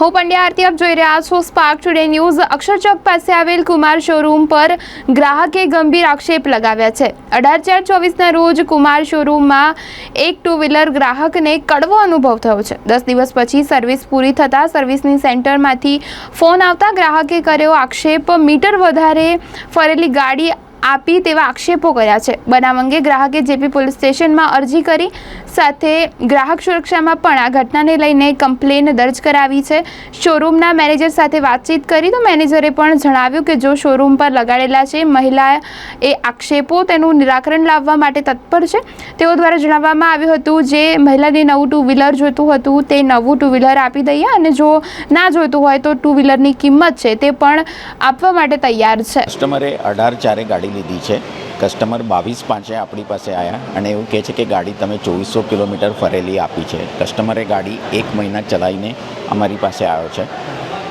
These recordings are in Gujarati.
હું પંડ્યા આરતી આપ જોઈ રહ્યા છો સ્પાર્ક ટુડે ન્યૂઝ અક્ષરચોક પાસે આવેલ કુમાર શોરૂમ પર ગ્રાહકે ગંભીર આક્ષેપ લગાવ્યા છે. અઢાર ચાર ચોવીસના રોજ કુમાર શોરૂમમાં એક ટુ વ્હીલર ગ્રાહકને કડવો અનુભવ થયો છે. દસ દિવસ પછી સર્વિસ પૂરી થતાં સર્વિસની સેન્ટરમાંથી ફોન આવતા ગ્રાહકે કર્યો આક્ષેપ, મીટર વધારે ફરેલી ગાડી આપી તેવા આક્ષેપો કર્યા છે. બનાવ અંગે ગ્રાહકે જેપી પોલીસ સ્ટેશનમાં અરજી કરી સાથે ગ્રાહક સુરક્ષામાં પણ આ ઘટનાને લઈને કમ્પ્લેન દર્જ કરાવી છે. શોરૂમના મેનેજર સાથે વાતચીત કરી તો મેનેજરે પણ જણાવ્યું કે જો શોરૂમ પર લગાડેલા છે, મહિલા એ આક્ષેપો તેનું નિરાકરણ લાવવા માટે તત્પર છે. તેઓ દ્વારા જણાવવામાં આવ્યું હતું જે મહિલાને નવું ટુ વ્હીલર જોઈતું હતું તે નવું ટુ વ્હીલર આપી દઈએ અને જો ના જોઈતું હોય તો ટુ વ્હીલરની કિંમત છે તે પણ આપવા માટે તૈયાર છે. કસ્ટમરે અઢાર ચારે ગાડી લીધી છે. કસ્ટમર બાવીસ પાંચે આપણી પાસે આવ્યા અને એવું કહે છે કે ગાડી તમે ચોવીસો કિલોમીટર ફરેલી આપી છે. કસ્ટમરે ગાડી એક મહિના ચલાવીને અમારી પાસે આવ્યો છે.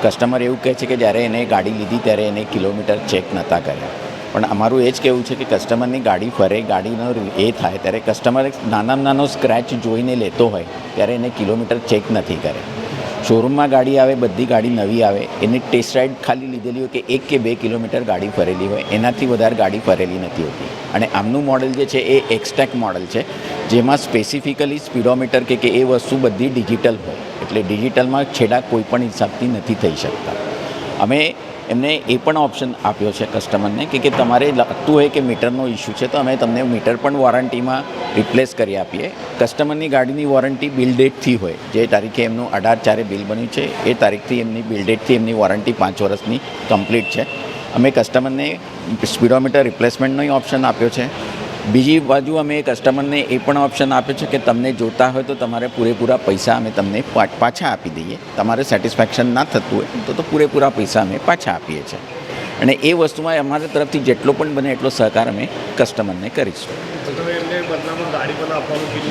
કસ્ટમર એવું કહે છે કે જ્યારે એને ગાડી લીધી ત્યારે એને કિલોમીટર ચેક નહોતા કર્યા. પણ અમારું એ જ કહેવું છે કે કસ્ટમરની ગાડી ફરે, ગાડીનો એ થાય. ત્યારે કસ્ટમર નાનામાં નાનો સ્ક્રેચ જોઈને લેતો હોય, ત્યારે એને કિલોમીટર ચેક નથી કરે શોરૂમમાં ગાડી આવે, બધી ગાડી નવી આવે, એની ટેસ્ટ રાઇડ ખાલી લીધેલી હોય કે એક કે બે કિલોમીટર ગાડી ફરેલી હોય, એનાથી વધારે ગાડી ફરેલી નથી હોતી. અને આમનું મોડલ જે છે, એ એક્સટેક મોડલ છે, જેમાં સ્પેસિફિકલી સ્પીડોમીટર કે કે એ વસ્તુ બધી ડિજિટલ હોય. એટલે ડિજિટલમાં છેડા કોઈ પણ હિસાબથી નથી થઈ શકતા. અમે એમને એ પણ ઓપ્શન આપ્યો છે કસ્ટમરને કે કે તમારે લાગતું હોય કે મીટરનો ઇસ્યુ છે તો અમે તમને મીટર પણ વોરંટીમાં રિપ્લેસ કરી આપીએ. કસ્ટમરની ગાડીની વોરંટી બિલ ડેટથી હોય. જે તારીખે એમનું અઢાર ચારે બિલ બન્યું છે, એ તારીખથી એમની બિલ ડેટથી એમની વોરંટી પાંચ વર્ષની કમ્પ્લીટ છે. અમે કસ્ટમરને સ્પીડોમીટર રિપ્લેસમેન્ટનો ઓપ્શન આપ્યો છે. બીજી બાજુ અમે કસ્ટમરને એ પણ ઓપ્શન આપ્યો છે કે તમને જોતા હોય તો તમારે પૂરેપૂરા પૈસા અમે તમને પાછા આપી દઈએ. તમારે સેટિસ્ફેક્શન ના થતું હોય તો તો પૂરેપૂરા પૈસા અમે પાછા આપીએ છીએ. અને એ વસ્તુમાં અમારા તરફથી જેટલો પણ બને એટલો સહકાર અમે કસ્ટમરને કરીશું.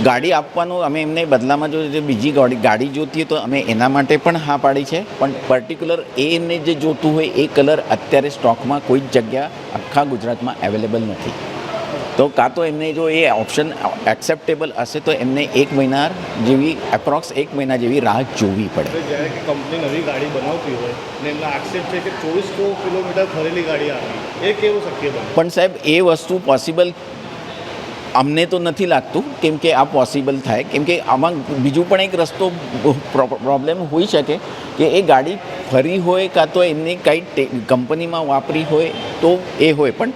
ગાડી આપવાનું અમે એમને બદલામાં જો બીજી ગાડી ગાડી જોતી હોય તો અમે એના માટે પણ હા પાડી છે. પણ પર્ટિક્યુલર એ એમને જે જોતું હોય એ કલર અત્યારે સ્ટોકમાં કોઈ જ જગ્યા આખા ગુજરાતમાં અવેલેબલ નથી. તો કાં તો એમને જો એ ઓપ્શન એક્સેપ્ટેબલ હશે તો એમને એક મહિના જેવી એપ્રોક્સ એક મહિના જેવી રાહ જોવી પડે. જ્યારે કે કંપની નવી ગાડી બનાવતી હોય ને એમના આક્ષેપ છે કે ચોવીસો કિલોમીટર ફરેલી ગાડી આવે એ કેવું શક્ય બને? પણ સાહેબ એ વસ્તુ પોસિબલ અમને તો નથી લાગતું કેમ કે આ પોસિબલ થાય. કેમ કે આમાં બીજું પણ એક રસ્તો પ્રોબ્લેમ હોઈ શકે કે એ ગાડી ફરી હોય કાં તો એમની કંઈ કંપનીમાં વાપરી હોય તો એ હોય. પણ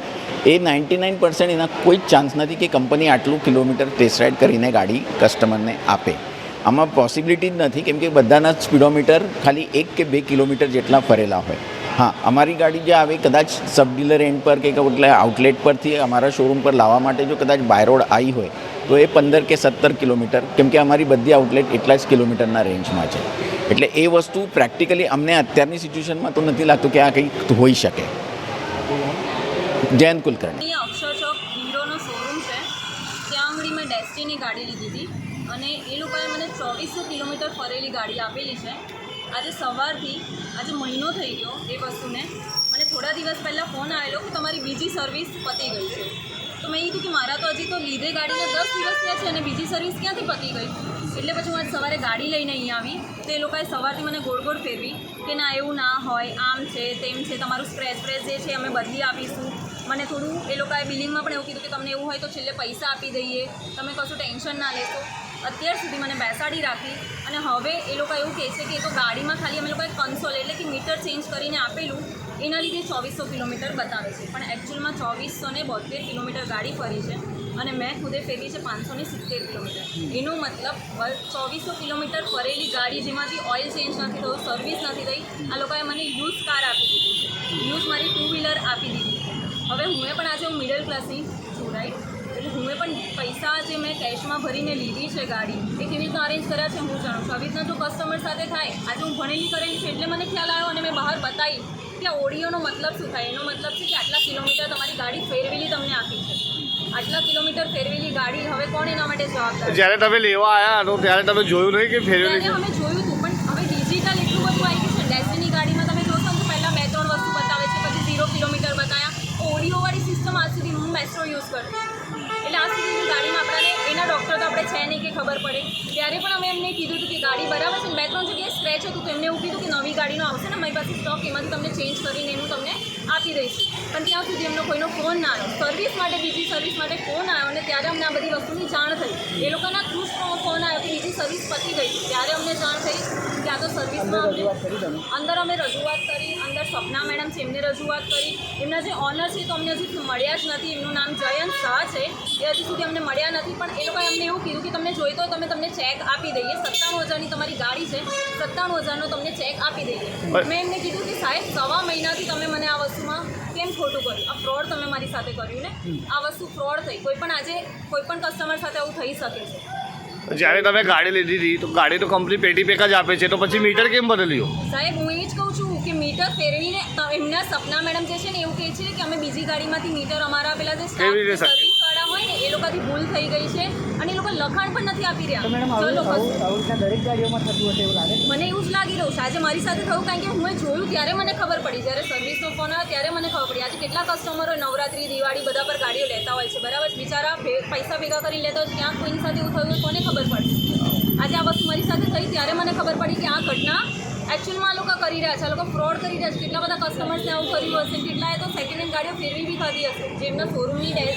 એ નાઇન્ટી નાઇન પર્સન્ટ એના કોઈ જ ચાન્સ નથી કે કંપની આટલું કિલોમીટર ટેસ્ટ રાઇડ કરીને ગાડી કસ્ટમરને આપે. આમાં પોસિબિલિટી જ નથી, કેમ કે બધાના સ્પીડોમીટર ખાલી એક કે બે કિલોમીટર જેટલા ફરેલા હોય. હા, અમારી ગાડી જે આવે કદાચ સબ ડીલર એન્ડ પર કે આઉટલેટ પરથી અમારા શોરૂમ પર લાવવા માટે જો કદાચ બાય રોડ આવી હોય, તો એ પંદર કે સત્તર કિલોમીટર, કેમ કે અમારી બધી આઉટલેટ એટલા જ કિલોમીટરના રેન્જમાં છે. એટલે એ વસ્તુ પ્રેક્ટિકલી અમને અત્યારની સિચ્યુએશનમાં તો નથી લાગતું કે આ કંઈક હોઈ શકે. જયંત કુલકર્ણી અક્ષર ચોક હીરોનો શોરૂમ છે. ત્યાં આગળ મેં ડેસ્ટીની ગાડી લીધી હતી અને એ લોકોએ મને ચોવીસો કિલોમીટર ફરેલી ગાડી આપેલી છે. આજે સવારથી, આજે મહિનો થઈ ગયો એ વસ્તુને. મને થોડા દિવસ પહેલાં ફોન આવેલો કે તમારી બીજી સર્વિસ પતી ગઈ છે. તો મેં કીધું કે મારા તો હજી તો લીધે ગાડીને દસ દિવસ થયા છે અને બીજી સર્વિસ ક્યાંથી પતી ગઈ? એટલે પછી હું સવારે ગાડી લઈને અહીં આવી. તો એ લોકોએ સવારથી મને ગોળ ગોળ ફેરવી કે ના એવું ના હોય, આમ છે, તેમ છે, તમારું સ્ક્રેચ પ્રેસ જે છે અમે બદલી આપીશું. મને થોડું, એ લોકોએ બિલિંગમાં પણ એવું કીધું કે તમને એવું હોય તો છેલ્લે પૈસા આપી દઈએ, તમે કશું ટેન્શન ના લેશો. અત્યાર સુધી મને બેસાડી રાખી અને હવે એ લોકો એવું કહે છે કે એ તો ગાડીમાં ખાલી અમે લોકોએ કન્સોલ એટલે કે મીટર ચેન્જ કરીને આપેલું, એના લીધે ચોવીસો કિલોમીટર બતાવે છે. પણ એકચ્યુઅલમાં ચોવીસો ને બોતેર કિલોમીટર ગાડી ફરી છે અને મેં ખુદે ફેરવી છે પાંચસો ને સિત્તેર કિલોમીટર. એનો મતલબ ચોવીસો કિલોમીટર ફરેલી ગાડી જેમાંથી ઓઇલ ચેન્જ નથી થયું સર્વિસ નથી થઈ, આ લોકોએ મને યુઝ કાર આપી દીધી યુઝ મારી ટુ વ્હીલર આપી દીધી હવે હું પણ આજે હું મિડલ ક્લાસની છું રાઈટ એટલે હું પણ પૈસા જે મેં કેશમાં ભરીને લીધી છે ગાડી એ કેવી રીતના અરેન્જ કર્યા છે હું જાણું છું. આવી રીતના જો કસ્ટમર સાથે થાય આજે હું ભણેલી કરેલી છું એટલે મને ખ્યાલ આવ્યો અને મેં બહાર બતાવી કે આ ઓડિયોનો મતલબ શું થાય? એનો મતલબ છે કે આટલા કિલોમીટર તમારી ગાડી ફેરવેલી તમને આપી છે. આટલા કિલોમીટર ફેરવેલી ગાડી હવે કોણ એના માટે જવાબદાર? જ્યારે તમે લેવા આવ્યા ત્યારે તમે જોયું નહીં કે ફેરવેલી ત્યારે અમે જોયું હતું પણ હવે ડિજિટલ એટલું બધું આવી ગયું છે ડેસ્ટિની ગાડીમાં તમે જોશો તો પહેલાં બે ત્રણ વસ્તુ બતાવે છે પછી ઝીરો કિલોમીટર બતાવ્યા ઓડિયોવાળી સિસ્ટમ આજ સુધી યુઝ કરતી એટલે આ સુધી ગાડીમાં આપણાને એના ડૉક્ટર તો આપણે છે નહીં કે ખબર પડે. ત્યારે પણ અમે એમને કીધું હતું કે ગાડી બરાબર છે બે ત્રણ જગ્યાએ સ્ક્રેચ હતું, તો એમને એવું કીધું કે નવી ગાડીનો આવશે ને મારી પાસે સ્ટોક એમાંથી તમને ચેન્જ કરીને એનું તમને આપી દઈશું. પણ ત્યાં સુધી એમનો કોઈનો ફોન ના આવ્યો. સર્વિસ માટે, બીજી સર્વિસ માટે ફોન આવ્યો અને ત્યારે અમને આ બધી વસ્તુની જાણ થઈ. એ લોકોના થ્રુ ફોન આવ્યો કે બીજી સર્વિસ પતી ગઈ. ત્યારે અમને જાણ થઈ કે આ તો સર્વિસમાં અમને અંદર અમે રજૂઆત કરી અંદર સપના મેડમ છે એમને રજૂઆત કરી. એમના જે ઓનર છે તો અમને હજી મળ્યા જ નથી. એમનું નામ જયંત શાહ છે. એ હજી સુધી અમને મળ્યા નથી. પણ એ લોકોએ અમને એવું કીધું કે તમને જોઈતો તમે તો અમે તમને ચેક આપી દઈએ. સત્તાણું હજારની તમારી ગાડી છે. સત્તાણું હજારનો તમને ચેક આપી દઈએ. મેં એમને કીધું કે સાહેબ સવા મહિનાથી તમે મને આ વસ્તુમાં કેમ ખોટું કર્યું? આ ફ્રોડ તમે મારી સાથે કર્યું ને? આ વસ્તુ ફ્રોડ થઈ. કોઈ પણ આજે કોઈ પણ કસ્ટમર સાથે આવું થઈ શકે છે. જ્યારે તમે ગાડી લીધી હતી તો ગાડી તો કંપની પેટી પેક જ આપે છે તો પછી મીટર કેમ બદલ્યું? સાહેબ હું એ જ કહું છું કે મીટર ફેરવીને એમના સપના મેડમ જે છે ને એવું કહે છે કે અમે બીજી ગાડીમાંથી મીટર અમારા પેલા જે કેવી એ લોકોથી ભૂલ થઈ ગઈ છે અને એ લોકો લખાણ પણ નથી આપી રહ્યા. દરેક ગાડીઓમાં થતું હશે એવું લાગે? મને એવું જ લાગી રહ્યું છે. આજે મારી સાથે થયું કારણ કે હું જોયું ત્યારે મને ખબર પડી. જ્યારે સર્વિસનો ફોન આવ્યો ત્યારે મને ખબર પડી. આજે કેટલા કસ્ટમરો નવરાત્રી દિવાળી બધા પર ગાડીઓ લેતા હોય છે. બરાબર? બિચારા પૈસા ભેગા કરી લેતા હોય છે ક્યાંક કોઈની સાથે એવું થયું કોને ખબર પડશે આજે આ વસ્તુ મારી સાથે થઈ ત્યારે મને ખબર પડી કે આ ઘટના એકચ્યુઅલમાં આ લોકો કરી રહ્યા છે. આ લોકો ફ્રોડ કરી રહ્યા છે. કેટલા બધા કસ્ટમર્સને આવું કર્યું હશે. કેટલાએ તો સેકન્ડ હેન્ડ ગાડીઓ ફેરવી બી ખાધી હશે. જેમના શોરૂમની ગાડી.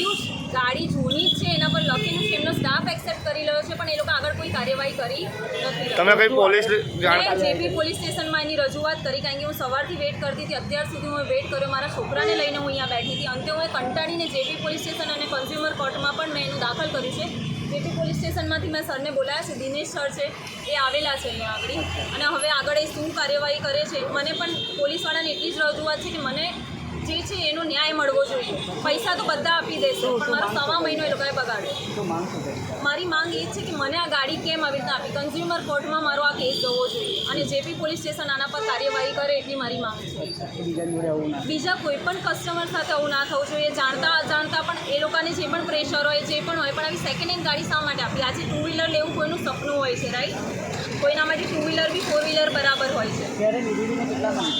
એવું ગાડી જૂની જ છે, એના પર લખેલું છે એમનો સ્ટાફ એક્સેપ્ટ કરી રહ્યો છે પણ એ લોકો આગળ કોઈ કાર્યવાહી કરી નથી તમે કઈ પોલીસ જાણ જેપી પોલીસ સ્ટેશનમાં એની રજૂઆત કરી કારણ કે હું સવારથી વેટ કરતી હતી અત્યાર સુધી હું વેટ કર્યો. મારા છોકરાને લઈને હું અહીંયા બેઠી હતી. અંતે હું એ કંટાળીને જેપી પોલીસ સ્ટેશન અને કન્ઝ્યુમર કોર્ટમાં પણ મેં એનું દાખલ કર્યું છે. જેપી પોલીસ સ્ટેશનમાંથી મેં સરને બોલાયા છે દિનેશ સર છે એ આવેલા છે અહીંયા આગળ. અને હવે આગળ એ શું કાર્યવાહી કરે છે મને પણ પોલીસવાળાને એટલી જ રજૂઆત છે કે મને જે છે એનો ન્યાય મળવો જોઈએ. પૈસા તો બધા આપી દેશે પણ મારો સવા મહિનો એ લોકોએ બગાડ્યો. મારી માંગ એ જ છે કે મને આ ગાડી કેમ આવી રીતના આપી? કન્ઝ્યુમર કોર્ટમાં મારો આ કેસ જવો જોઈએ. અને જેપી પોલીસ સ્ટેશન આના પર કાર્યવાહી કરે એટલી મારી માંગ છે. બીજા કોઈ પણ કસ્ટમર સાથે આવું ના થવું જોઈએ. જાણતા અજાણતા પણ એ લોકોને જે પણ પ્રેશર હોય જે પણ હોય પણ આવી સેકન્ડ હેન્ડ ગાડી શા માટે આપી? આજે ટુ વ્હીલર લેવું કોઈનું સપનું હોય છે રાઈટ કોઈના માટે ટુ વ્હીલર બી ફોર વ્હીલર બરાબર હોય છે.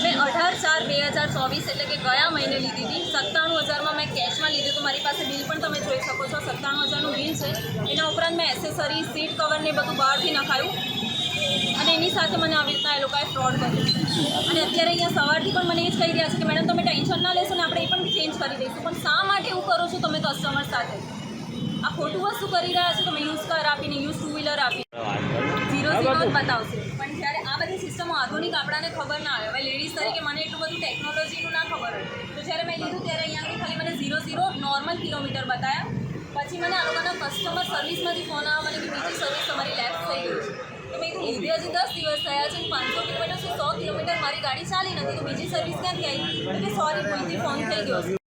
મેં અઢાર ચાર બે હજાર ચોવીસ એટલે કે ગયા મહિને લીધી હતી. સત્તાણું હજારમાં મેં કેશમાં લીધું હતું. મારી પાસે બિલ પણ તમે જોઈ શકો છો. સત્તાણું હજારનું બિલ છે. એના ઉપરાંત મેં એસેસરી સીટ કવર ને બધું બહારથી નખાયું. અને એની સાથે મને આવી રીતના એ લોકોએ ફ્રોડ કર્યું. અને અત્યારે અહીંયા સવારથી પણ મને એ જ કહી રહ્યા છે કે મેડમ તમે ટેન્શન ના લેશો ને આપણે એ પણ ચેન્જ કરી દઈશું. પણ શા માટે એવું કરો છો તમે કસ્ટમર સાથે? આ ખોટું વસ્તુ કરી રહ્યા છો તમે યુઝ કાર આપીને યુઝ ટુ વ્હીલર આપી ઝીરો ઝીરો જ બતાવશે પણ જ્યારે આ બધી સિસ્ટમો આધુનિક આપણાને ખબર ના આવે હવે લેડીઝ તરીકે મને એટલું બધું ટેકનોલોજીનું ના ખબર હોય. તો જ્યારે મેં લીધું ત્યારે અહીંયા ખાલી મને ઝીરો ઝીરો નોર્મલ કિલોમીટર બતાવ્યા પછી મને આ લોકોના કસ્ટમર સર્વિસમાંથી ફોન આવ્યો, મને કે બીજી સર્વિસ તમારી લેફ્ટ થઈ ગઈ છે. તો મેં કીધું લીધે હજી દસ દિવસ થયા છે, પાંચસો કિલોમીટર સો કિલોમીટર મારી ગાડી ચાલી નથી, તો બીજી સર્વિસ ક્યાંથી આવી? કે સોરી ભૂલથી ફોન થઈ ગયો.